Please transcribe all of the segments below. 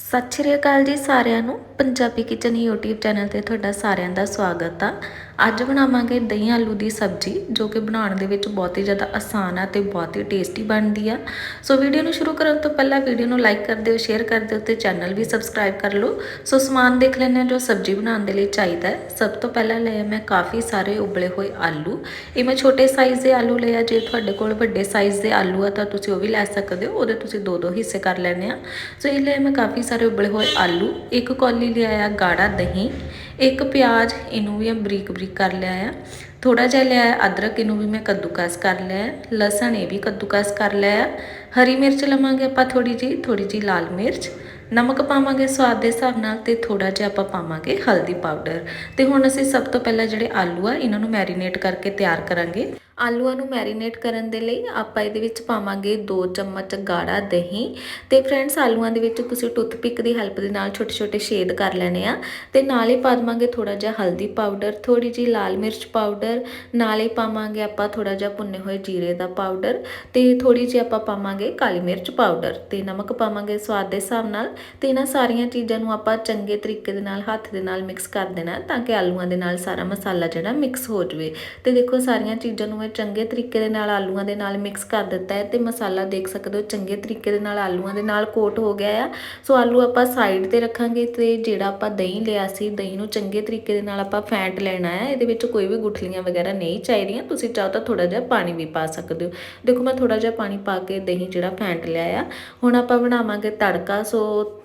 ਸਤਿ ਸ਼੍ਰੀ ਅਕਾਲ ਜੀ ਸਾਰਿਆਂ ਨੂੰ। ਪੰਜਾਬੀ ਕਿਚਨ YouTube ਚੈਨਲ ਤੇ ਤੁਹਾਡਾ ਸਾਰਿਆਂ ਦਾ ਸਵਾਗਤ ਆ। ਅੱਜ ਬਣਾਵਾਂਗੇ ਦਹੀਂ ਆਲੂ ਦੀ ਸਬਜ਼ੀ, ਜੋ ਕਿ ਬਣਾਉਣ ਦੇ ਵਿੱਚ ਬਹੁਤ ਹੀ ਜ਼ਿਆਦਾ ਆਸਾਨ ਆ ਤੇ ਬਹੁਤ ਹੀ ਟੇਸਟੀ ਬਣਦੀ ਆ। ਸੋ ਵੀਡੀਓ ਨੂੰ ਸ਼ੁਰੂ ਕਰਨ ਤੋਂ ਪਹਿਲਾਂ ਵੀਡੀਓ ਨੂੰ ਲਾਈਕ ਕਰ ਦਿਓ ਸ਼ੇਅਰ ਕਰ ਦਿਓ ਤੇ ਚੈਨਲ ਵੀ ਸਬਸਕ੍ਰਾਈਬ ਕਰ ਲਓ। ਸੋ ਸਮਾਨ ਦੇਖ ਲੈਂਦੇ ਹਾਂ ਜੋ ਸਬਜ਼ੀ ਬਣਾਉਣ ਦੇ ਲਈ ਚਾਹੀਦਾ ਸਭ ਤੋਂ ਪਹਿਲਾਂ ਲਿਆ ਮੈਂ ਕਾਫੀ ਸਾਰੇ ਉਬਲੇ ਹੋਏ ਆਲੂ। ਇਹ ਮੈਂ ਛੋਟੇ ਸਾਈਜ਼ ਦੇ ਆਲੂ ਲਿਆ ਜੇ ਤੁਹਾਡੇ ਕੋਲ ਵੱਡੇ ਸਾਈਜ਼ ਦੇ ਆਲੂ ਆ ਤਾਂ ਤੁਸੀਂ ਉਹ ਵੀ ਲੈ ਸਕਦੇ ਹੋ, ਉਹਦੇ ਤੁਸੀਂ ਦੋ ਦੋ ਹਿੱਸੇ ਕਰ ਲੈਣੇ ਆ ਸੋ ਇਹ ਲਿਆ ਮੈਂ ਕਾਫੀ ਸਾਰੇ ਉਬਲੇ ਹੋਏ ਆਲੂ। ਇੱਕ ਕੌਲੀ ਲਿਆ ਆ ਗਾੜਾ ਦਹੀਂ ਇੱਕ ਪਿਆਜ਼ ਇਹਨੂੰ ਵੀ ਮੈਂ ਬਰੀਕ ਬਰੀਕ ਕਰ ਲਿਆ ਆ। ਥੋੜਾ ਜਿਹਾ ਲਿਆ ਅਦਰਕ, ਇਹਨੂੰ ਵੀ ਮੈਂ ਕੱਦੂਕਸ ਕਰ ਲਿਆ ਲਸਣ ਇਹ ਵੀ ਕੱਦੂਕਸ ਕਰ ਲਿਆ ਹੈ ਹਰੀ ਮਿਰਚ ਲਵਾਂਗੇ ਆਪਾਂ ਥੋੜੀ ਜੀ ਥੋੜੀ ਜੀ ਲਾਲ ਮਿਰਚ। ਨਮਕ ਪਾਵਾਂਗੇ ਸਵਾਦ ਦੇ ਹਿਸਾਬ ਨਾਲ ਤੇ ਥੋੜਾ ਜਿਹਾ ਆਪਾਂ ਪਾਵਾਂਗੇ ਹਲਦੀ ਪਾਊਡਰ। ਤੇ ਹੁਣ ਅਸੀਂ ਸਭ ਤੋਂ ਪਹਿਲਾਂ ਜਿਹੜੇ ਆਲੂ ਆ, ਇਹਨਾਂ ਨੂੰ ਮੈਰੀਨੇਟ ਕਰਕੇ ਤਿਆਰ ਕਰਾਂਗੇ। ਆਲੂਆਂ ਨੂੰ ਮੈਰੀਨੇਟ ਕਰਨ ਦੇ ਲਈ ਆਪਾਂ ਇਹਦੇ ਵਿੱਚ ਪਾਵਾਂਗੇ 2 ਚਮਚ ਗਾੜਾ ਦਹੀਂ ਤੇ ਫਰੈਂਡਸ, ਆਲੂਆਂ ਦੇ ਵਿੱਚ ਤੁਸੀਂ ਟੁੱਥਪਿਕ ਦੀ ਹੈਲਪ ਦੇ ਨਾਲ ਛੋਟੇ ਛੋਟੇ ਛੇਦ ਕਰ ਲੈਣੇ ਆ ਤੇ ਨਾਲ ਹੀ ਪਾ ਦੇਵਾਂਗੇ ਥੋੜਾ ਜਿਹਾ ਹਲਦੀ ਪਾਊਡਰ ਥੋੜੀ ਜੀ ਲਾਲ ਮਿਰਚ ਪਾਊਡਰ, ਨਾਲ ਹੀ ਪਾਵਾਂਗੇ ਆਪਾਂ ਥੋੜਾ ਜਿਹਾ ਭੁੰਨੇ ਹੋਏ ਜੀਰੇ ਦਾ ਪਾਊਡਰ ਤੇ ਥੋੜੀ ਜਿਹੀ ਆਪਾਂ ਪਾਵਾਂਗੇ ਕਾਲੀ ਮਿਰਚ ਪਾਊਡਰ ਤੇ ਨਮਕ ਪਾਵਾਂਗੇ ਸਵਾਦ ਦੇ ਹਿਸਾਬ ਨਾਲ ਤੇ ਇਹਨਾਂ ਸਾਰੀਆਂ ਚੀਜ਼ਾਂ ਨੂੰ ਆਪਾਂ ਚੰਗੇ ਤਰੀਕੇ ਦੇ ਨਾਲ, ਹੱਥ ਦੇ ਨਾਲ ਮਿਕਸ ਕਰ ਦੇਣਾ ਤਾਂ ਕਿ ਆਲੂਆਂ ਦੇ ਨਾਲ ਸਾਰਾ ਮਸਾਲਾ ਜਿਹੜਾ ਮਿਕਸ ਹੋ ਜਾਵੇ ਤੇ ਦੇਖੋ ਸਾਰੀਆਂ ਚੀਜ਼ਾਂ ਨੂੰ ਮੈਂ ਚੰਗੇ ਤਰੀਕੇ ਦੇ ਨਾਲ ਆਲੂਆਂ ਦੇ ਨਾਲ ਮਿਕਸ ਕਰ ਦਿੱਤਾ ਹੈ ਤੇ ਮਸਾਲਾ ਦੇਖ ਸਕਦੇ ਹੋ, ਚੰਗੇ ਤਰੀਕੇ ਦੇ ਨਾਲ ਆਲੂਆਂ ਦੇ ਨਾਲ ਕੋਟ ਹੋ ਗਿਆ ਆ। ਸੋ ਆਲੂ ਆਪਾਂ ਸਾਈਡ ਤੇ ਰੱਖਾਂਗੇ ਤੇ ਜਿਹੜਾ ਆਪਾਂ ਦਹੀਂ ਲਿਆ ਸੀ, ਦਹੀਂ ਨੂੰ ਚੰਗੇ ਤਰੀਕੇ ਦੇ ਨਾਲ ਆਪਾਂ ਫੈਂਟ ਲੈਣਾ ਹੈ। ਇਹਦੇ ਵਿੱਚ ਕੋਈ ਵੀ ਗੁਠਲੀਆਂ ਵਗੈਰਾ ਨਹੀਂ ਚਾਹੀਦੀਆਂ, ਤੁਸੀਂ ਚਾਹੋ ਤਾਂ ਥੋੜਾ ਜਿਹਾ ਪਾਣੀ ਵੀ ਪਾ ਸਕਦੇ ਹੋ। ਦੇਖੋ ਮੈਂ ਥੋੜਾ ਜਿਹਾ ਪਾਣੀ ਪਾ ਕੇ ਦਹੀਂ ਜਿਹੜਾ ਫੈਂਟ ਲਿਆ ਆ। ਹੁਣ ਆਪਾਂ ਬਣਾਵਾਂਗੇ ਤੜਕਾ, ਸੋ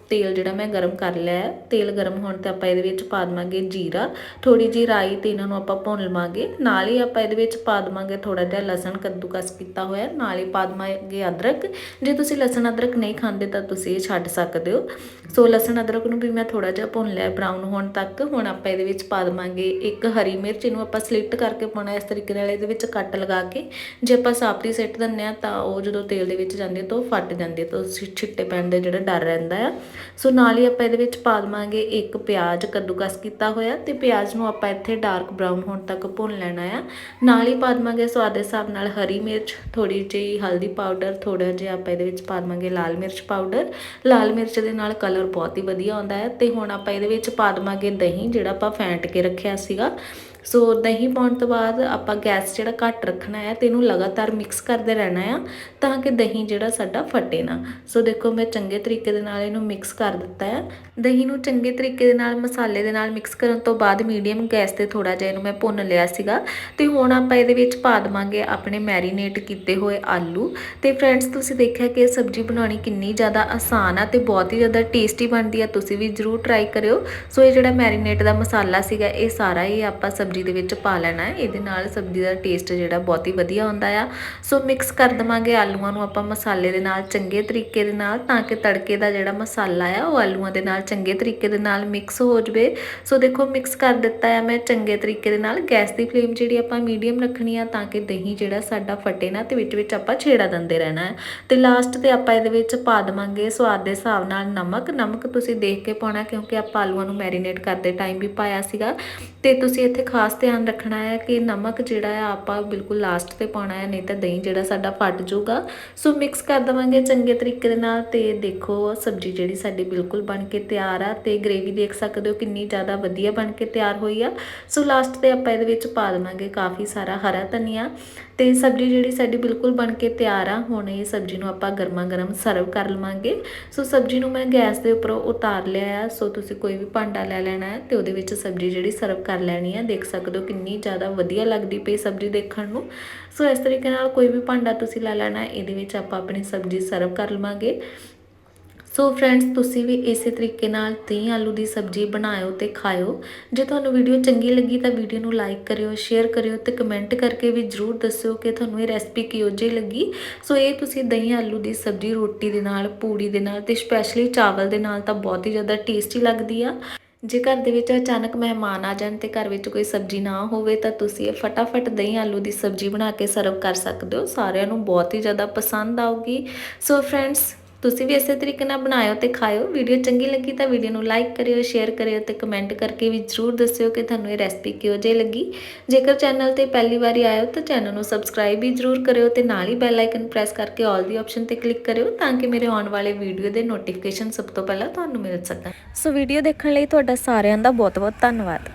ਤੇਲ ਜਿਹੜਾ ਮੈਂ ਗਰਮ ਕਰ ਲਿਆ ਤੇਲ ਗਰਮ ਹੋਣ ਤੇ ਆਪਾਂ ਇਹਦੇ ਵਿੱਚ ਪਾ ਦੇਵਾਂਗੇ ਜੀਰਾ। ਥੋੜੀ ਜਿਹੀ ਰਾਈ ਤੇ ਇਹਨਾਂ ਨੂੰ ਆਪਾਂ ਭੁੰਨ ਲਵਾਂਗੇ। ਨਾਲ ਹੀ ਆਪਾਂ ਇਹਦੇ ਵਿੱਚ ਪਾ ਦੇਵਾਂਗੇ ਥੋੜਾ ਜਿਹਾ ਲਸਣ ਕੱਦੂਕਸ ਕੀਤਾ ਹੋਇਆ ਨਾਲ ਹੀ ਪਾ ਦੇਵਾਂਗੇ ਅਦਰਕ। ਜੇ ਤੁਸੀਂ ਲਸਣ ਅਦਰਕ ਨਹੀਂ ਖਾਂਦੇ ਤਾਂ ਤੁਸੀਂ ਇਹ ਛੱਡ ਸਕਦੇ ਹੋ। ਸੋ ਲਸਣ ਅਦਰਕ ਨੂੰ ਵੀ ਮੈਂ ਥੋੜਾ ਜਿਹਾ ਭੁੰਨ ਲਿਆ ਬਰਾਊਨ ਹੋਣ ਤੱਕ। ਹੁਣ ਆਪਾਂ ਇਹਦੇ ਵਿੱਚ ਪਾ ਦੇਵਾਂਗੇ ਇੱਕ ਹਰੀ ਮਿਰਚ। ਇਹਨੂੰ ਆਪਾਂ ਸਲਿੱਟ ਕਰਕੇ ਪਾਉਣਾ ਇਸ ਤਰੀਕੇ ਨਾਲ ਇਹਦੇ ਵਿੱਚ ਕੱਟ ਲਗਾ ਕੇ। ਜੇ ਆਪਾਂ ਸਾਫਤੀ ਸਿੱਟ ਦਿੰਦੇ ਆ ਤਾਂ ਉਹ ਜਦੋਂ ਤੇਲ ਦੇ ਵਿੱਚ ਜਾਂਦੀ ਹੈ ਤਾਂ ਉਹ ਫਟ ਜਾਂਦੀ ਹੈ। ਤਾਂ ਛਿੱਟੇ ਪੈਣ ਦਾ ਜਿਹੜਾ ਡਰ ਰਹਿੰਦਾ ਆ। ਸੋ ਨਾਲ ਹੀ ਆਪਾਂ ਇਹਦੇ ਵਿੱਚ ਪਾ ਦਵਾਂਗੇ ਇੱਕ ਪਿਆਜ਼ ਕੱਦੂਕਸ ਕੀਤਾ ਹੋਇਆ ਤੇ ਪਿਆਜ਼ ਨੂੰ ਆਪਾਂ ਇੱਥੇ ਡਾਰਕ ਬਰਾਊਨ ਹੋਣ ਤੱਕ ਭੁੰਨ ਲੈਣਾ ਆ। ਨਾਲ ਹੀ ਪਾ ਦਵਾਂਗੇ ਸਵਾਦ ਦੇ ਹਿਸਾਬ ਨਾਲ ਹਰੀ ਮਿਰਚ ਥੋੜੀ ਜਿਹੀ ਹਲਦੀ ਪਾਊਡਰ ਥੋੜਾ ਜਿਹਾ ਆਪਾਂ ਇਹਦੇ ਵਿੱਚ ਪਾ ਦਵਾਂਗੇ ਲਾਲ ਮਿਰਚ ਪਾਊਡਰ ਲਾਲ ਮਿਰਚ ਦੇ ਨਾਲ ਕਲਰ ਬਹੁਤ ਹੀ ਵਧੀਆ ਆਉਂਦਾ ਹੈ ਤੇ ਹੁਣ ਆਪਾਂ ਇਹਦੇ ਵਿੱਚ ਪਾ ਦਵਾਂਗੇ ਦਹੀਂ ਜਿਹੜਾ ਆਪਾਂ ਫੈਂਟ ਕੇ ਰੱਖਿਆ ਸੀਗਾ। ਸੋ ਦਹੀਂ ਪਾਉਣ ਤੋਂ ਬਾਅਦ ਆਪਾਂ ਗੈਸ ਜਿਹੜਾ ਘੱਟ ਰੱਖਣਾ ਹੈ ਤੇ ਇਹਨੂੰ ਲਗਾਤਾਰ ਮਿਕਸ ਕਰਦੇ ਰਹਿਣਾ ਆ ਤਾਂ ਕਿ ਦਹੀਂ ਜਿਹੜਾ ਸਾਡਾ ਫਟੇ ਨਾ। ਸੋ ਦੇਖੋ ਮੈਂ ਚੰਗੇ ਤਰੀਕੇ ਦੇ ਨਾਲ ਇਹਨੂੰ ਮਿਕਸ ਕਰ ਦਿੱਤਾ ਹੈ ਦਹੀਂ ਨੂੰ ਚੰਗੇ ਤਰੀਕੇ ਦੇ ਨਾਲ, ਮਸਾਲੇ ਦੇ ਨਾਲ ਮਿਕਸ ਕਰਨ ਤੋਂ ਬਾਅਦ ਮੀਡੀਅਮ ਗੈਸ ਤੇ ਥੋੜਾ ਜਿਹਾ ਇਹਨੂੰ ਮੈਂ ਭੁੰਨ ਲਿਆ ਸੀਗਾ। ਤੇ ਹੁਣ ਆਪਾਂ ਇਹਦੇ ਵਿੱਚ ਪਾ ਦਵਾਂਗੇ ਆਪਣੇ ਮੈਰੀਨੇਟ ਕੀਤੇ ਹੋਏ ਆਲੂ। ਤੇ ਫਰੈਂਡਸ ਤੁਸੀਂ ਦੇਖਿਆ ਕਿ ਇਹ ਸਬਜ਼ੀ ਬਣਾਉਣੀ ਕਿੰਨੀ ਜ਼ਿਆਦਾ ਆਸਾਨ ਆ ਤੇ ਬਹੁਤ ਹੀ ਜ਼ਿਆਦਾ ਟੇਸਟੀ ਬਣਦੀ ਆ। ਤੁਸੀਂ ਵੀ ਜਰੂਰ ਟਰਾਈ ਕਰਿਓ। ਸੋ ਇਹ ਜਿਹੜਾ ਮੈਰੀਨੇਟ ਦਾ ਮਸਾਲਾ ਸੀਗਾ, ਇਹ ਸਾਰਾ ਹੀ ਆਪਾਂ ਸਬਜ਼ੀ ਸਬਜ਼ੀ ਦੇ ਵਿੱਚ ਪਾ ਲੈਣਾ ਹੈ। ਇਹਦੇ ਨਾਲ ਸਬਜ਼ੀ ਦਾ ਟੇਸਟ ਜਿਹੜਾ ਬਹੁਤ ਹੀ ਵਧੀਆ ਹੁੰਦਾ ਆ। ਸੋ ਮਿਕਸ ਕਰ ਦਵਾਂਗੇ ਆਲੂਆਂ ਨੂੰ ਆਪਾਂ ਮਸਾਲੇ ਦੇ ਨਾਲ ਚੰਗੇ ਤਰੀਕੇ ਦੇ ਨਾਲ ਤਾਂ ਕਿ ਤੜਕੇ ਦਾ ਜਿਹੜਾ ਮਸਾਲਾ ਆ, ਉਹ ਆਲੂਆਂ ਦੇ ਨਾਲ ਚੰਗੇ ਤਰੀਕੇ ਦੇ ਨਾਲ ਮਿਕਸ ਹੋ ਜਵੇ। ਸੋ ਦੇਖੋ ਮਿਕਸ ਕਰ ਦਿੱਤਾ ਆ ਮੈਂ ਚੰਗੇ ਤਰੀਕੇ ਦੇ ਨਾਲ। ਗੈਸ ਦੀ ਫਲੇਮ ਜਿਹੜੀ ਆਪਾਂ ਮੀਡੀਅਮ ਰੱਖਣੀ ਆ ਤਾਂ ਕਿ ਦਹੀਂ ਜਿਹੜਾ ਸਾਡਾ ਫਟੇ ਨਾ ਤੇ ਵਿੱਚ ਵਿੱਚ ਆਪਾਂ ਛੇੜਾ ਦਿੰਦੇ ਰਹਿਣਾ ਹੈ। ਤੇ ਲਾਸਟ ਤੇ ਆਪਾਂ ਇਹਦੇ ਵਿੱਚ ਪਾ ਦਵਾਂਗੇ ਸਵਾਦ ਦੇ ਹਿਸਾਬ ਨਾਲ ਨਮਕ। ਨਮਕ ਤੁਸੀਂ ਦੇਖ ਕੇ ਪਾਉਣਾ ਕਿਉਂਕਿ ਆਪਾਂ ਆਲੂਆਂ ਨੂੰ ਮੈਰੀਨੇਟ ਕਰਦੇ ਟਾਈਮ ਵੀ ਪਾਇਆ ਸੀਗਾ। ਤੇ ਤੁਸੀਂ ਇੱਥੇ ਖਾਸ ਧਿਆਨ ਰੱਖਣਾ ਹੈ ਕਿ ਨਮਕ ਜਿਹੜਾ ਹੈ ਆਪਾਂ ਬਿਲਕੁਲ ਲਾਸਟ ਤੇ ਪਾਉਣਾ ਹੈ, ਨਹੀਂ ਤਾਂ ਦਹੀਂ ਜਿਹੜਾ ਸਾਡਾ ਫਟ ਜਾਊਗਾ। ਸੋ ਮਿਕਸ ਕਰ ਦਵਾਂਗੇ ਚੰਗੇ ਤਰੀਕੇ ਦੇ ਨਾਲ ਤੇ ਦੇਖੋ ਸਬਜ਼ੀ ਜਿਹੜੀ ਸਾਡੀ ਬਿਲਕੁਲ ਬਣ ਕੇ ਤਿਆਰ ਆ ਤੇ ਗ੍ਰੇਵੀ ਦੇਖ ਸਕਦੇ ਹੋ ਕਿੰਨੀ ਜ਼ਿਆਦਾ ਵਧੀਆ ਬਣ ਕੇ ਤਿਆਰ ਹੋਈ ਆ। ਸੋ ਲਾਸਟ ਤੇ ਆਪਾਂ ਇਹਦੇ ਵਿੱਚ ਪਾ ਦੇਵਾਂਗੇ ਕਾਫੀ ਸਾਰਾ ਹਰਾ ਧਨੀਆ ਤੇ ਸਬਜ਼ੀ ਜਿਹੜੀ ਸਾਡੀ ਬਿਲਕੁਲ ਬਣ ਕੇ ਤਿਆਰ ਆ, ਹੁਣ ਇਹ ਸਬਜ਼ੀ ਨੂੰ ਆਪਾਂ ਗਰਮਾ ਗਰਮ ਸਰਵ ਕਰ ਲਵਾਂਗੇ। ਸੋ ਸਬਜ਼ੀ ਨੂੰ ਮੈਂ ਗੈਸ ਦੇ ਉੱਪਰੋਂ ਉਤਾਰ ਲਿਆ ਆ, ਸੋ ਤੁਸੀਂ ਕੋਈ ਵੀ ਭਾਂਡਾ ਲੈ ਲੈਣਾ ਹੈ ਤੇ ਉਹਦੇ ਵਿੱਚ ਸਬਜ਼ੀ ਜਿਹੜੀ ਸਰਵ ਕਰ ਲੈਣੀ ਆ, ਦੇਖ ਸਕਦੇ ਹੋ ਕਿੰਨੀ ਜ਼ਿਆਦਾ ਵਧੀਆ ਲੱਗਦੀ ਪਈ ਸਬਜ਼ੀ ਦੇਖਣ ਨੂੰ। ਸੋ ਇਸ ਤਰੀਕੇ ਨਾਲ ਕੋਈ ਵੀ ਭਾਂਡਾ ਤੁਸੀਂ ਲੈ ਲੈਣਾ ਇਹਦੇ ਵਿੱਚ ਆਪਾਂ ਆਪਣੀ ਸਬਜ਼ੀ ਸਰਵ ਕਰ ਲਵਾਂਗੇ। ਸੋ ਫਰੈਂਡਸ ਤੁਸੀਂ ਵੀ ਇਸੇ ਤਰੀਕੇ ਨਾਲ ਦਹੀਂ ਆਲੂ ਦੀ ਸਬਜ਼ੀ ਬਣਾਇਓ ਤੇ ਖਾਇਓ। ਜੇ ਤੁਹਾਨੂੰ ਵੀਡੀਓ ਚੰਗੀ ਲੱਗੀ ਤਾਂ ਵੀਡੀਓ ਨੂੰ ਲਾਈਕ ਕਰਿਓ ਸ਼ੇਅਰ ਕਰਿਓ ਤੇ ਕਮੈਂਟ ਕਰਕੇ ਵੀ ਜਰੂਰ ਦੱਸਿਓ ਕਿ ਤੁਹਾਨੂੰ ਇਹ ਰੈਸਪੀ ਕਿਹੋ ਜਿਹੀ ਲੱਗੀ। ਸੋ ਇਹ ਤੁਸੀਂ ਦਹੀਂ ਆਲੂ ਦੀ ਸਬਜ਼ੀ, ਰੋਟੀ ਦੇ ਨਾਲ, ਪੂੜੀ ਦੇ ਨਾਲ ਤੇ ਸਪੈਸ਼ਲੀ ਚਾਵਲ ਦੇ ਨਾਲ ਤਾਂ ਬਹੁਤ ਹੀ ਜ਼ਿਆਦਾ ਟੇਸਟੀ ਲੱਗਦੀ ਆ। ਜੇ ਘਰ ਦੇ ਵਿੱਚ ਅਚਾਨਕ ਮਹਿਮਾਨ ਆ ਜਾਣ ਤੇ ਘਰ ਵਿੱਚ ਕੋਈ ਸਬਜ਼ੀ ਨਾ ਹੋਵੇ ਤਾਂ ਤੁਸੀਂ ਇਹ ਫਟਾਫਟ ਦਹੀਂ ਆਲੂ ਦੀ ਸਬਜ਼ੀ ਬਣਾ ਕੇ ਸਰਵ ਕਰ ਸਕਦੇ ਹੋ। ਸਾਰਿਆਂ ਨੂੰ ਬਹੁਤ ਹੀ ਜ਼ਿਆਦਾ ਪਸੰਦ ਆਊਗੀ। ਸੋ ਫਰੈਂਡਸ ਤੁਸੀਂ ਵੀ ਇਸੇ ਤਰੀਕੇ ਨਾਲ ਬਣਾਇਓ ਤੇ ਖਾਇਓ। ਵੀਡੀਓ ਚੰਗੀ ਲੱਗੀ ਤਾਂ ਵੀਡੀਓ ਨੂੰ ਲਾਈਕ ਕਰਿਓ ਸ਼ੇਅਰ ਕਰਿਓ ਤੇ ਕਮੈਂਟ ਕਰਕੇ ਵੀ ਜਰੂਰ ਦੱਸਿਓ ਕਿ ਤੁਹਾਨੂੰ ਇਹ ਰੈਸਪੀ ਕਿਹੋ ਜਿਹੀ ਲੱਗੀ। ਜੇਕਰ ਚੈਨਲ ਤੇ ਪਹਿਲੀ ਵਾਰੀ ਆਇਓ ਤਾਂ ਚੈਨਲ ਨੂੰ ਸਬਸਕ੍ਰਾਈਬ ਵੀ ਜਰੂਰ ਕਰਿਓ ਤੇ ਨਾਲ ਹੀ ਬੈਲ ਆਈਕਨ ਪ੍ਰੈਸ ਕਰਕੇ ਆਲ ਦੀ ਆਪਸ਼ਨ ਤੇ ਕਲਿੱਕ ਕਰਿਓ ਤਾਂ ਕਿ ਮੇਰੇ ਆਉਣ ਵਾਲੇ ਵੀਡੀਓ ਦੇ ਨੋਟੀਫਿਕੇਸ਼ਨ ਸਭ ਤੋਂ ਪਹਿਲਾਂ ਤੁਹਾਨੂੰ ਮਿਲ ਸਕਣ। ਸੋ ਵੀਡੀਓ ਦੇਖਣ ਲਈ ਤੁਹਾਡਾ ਸਾਰਿਆਂ ਦਾ ਬਹੁਤ ਬਹੁਤ ਧੰਨਵਾਦ।